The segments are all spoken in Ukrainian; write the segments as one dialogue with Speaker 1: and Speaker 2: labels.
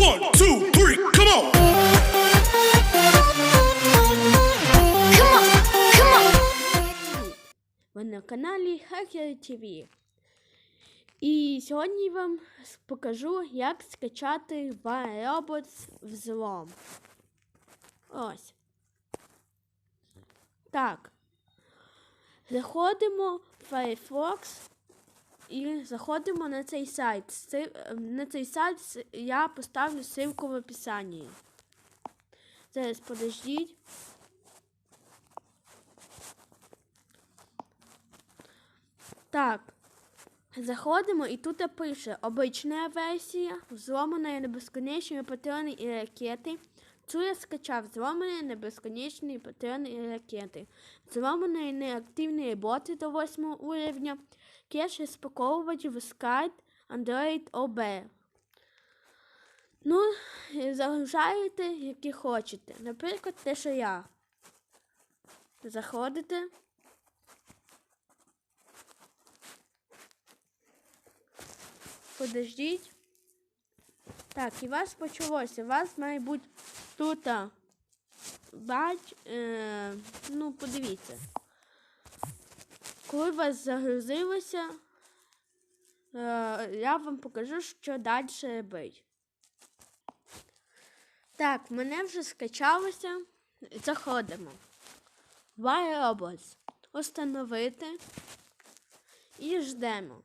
Speaker 1: One, two, three, come on.
Speaker 2: Come on, come.
Speaker 3: Ви на каналі Hacker TV. І сьогодні вам покажу, як скачати Robots взлом. Ось. Так. Заходимо в Firefox і заходимо на цей сайт. Е, На цей сайт я поставлю ссылку в описанні. Зараз подождіть. Так. Заходимо і тут пише обична версія, взломана на безконечні патрони і ракети. Я скачав зломані на безконечні патрони і ракети. Зломані неактивні боти до 8 уровня. Кеш розпаковувач в Skype Android OB. Ну, загружаєте, які хочете. Наприклад, те, що я. Заходите. Подождіть. Так, і вас почалося. Вас має бути тут. Бач, е, ну, подивіться. Коли вас загрузилося, е, я вам покажу, що далі робити. Так, мене вже скачалося. Заходимо. Robots. Установити. І ждемо.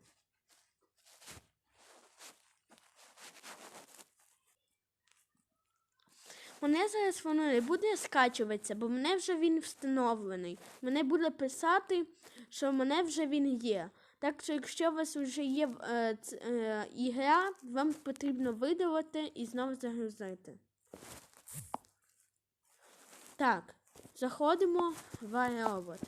Speaker 3: Мене зараз воно не буде скачуватися, бо мене вже він встановлений. Мене буде писати, що в мене вже він є. Так що, якщо у вас вже є е, ц- е, ігра, вам потрібно видалити і знову загрузити. Так, заходимо в iRobot.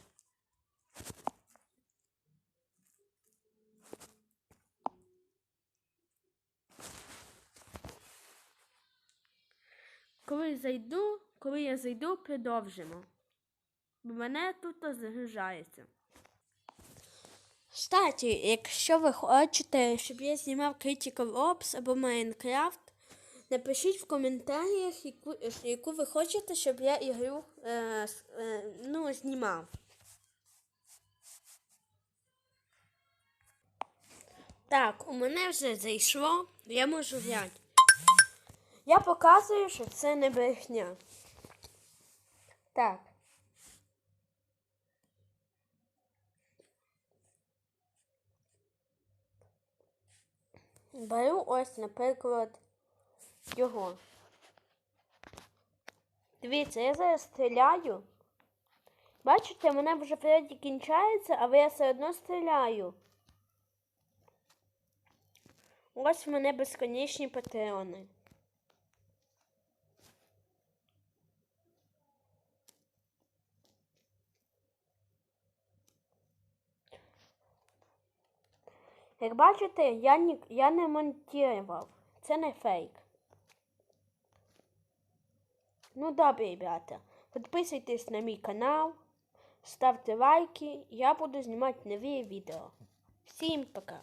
Speaker 3: Коли зайду, коли я зайду, продовжимо. Бо мене тут загружається. Кстати, якщо ви хочете, щоб я знімав Critical Ops або Minecraft, напишіть в коментарях, яку, яку ви хочете, щоб я ігру е, е, ну, знімав. Так, у мене вже зайшло, я можу грати. Я показую, що це не брехня. Так. Беру ось, наприклад, його. Дивіться, я зараз стріляю. Бачите, мене вже вроді кінчається, але я все одно стріляю. Ось в мене безконечні патрони. Як бачите, я, ні, я не монтував. Це не фейк. Ну добре, ребята. Підписуйтесь на мій канал, ставте лайки, я буду знімати нові відео. Всім пока!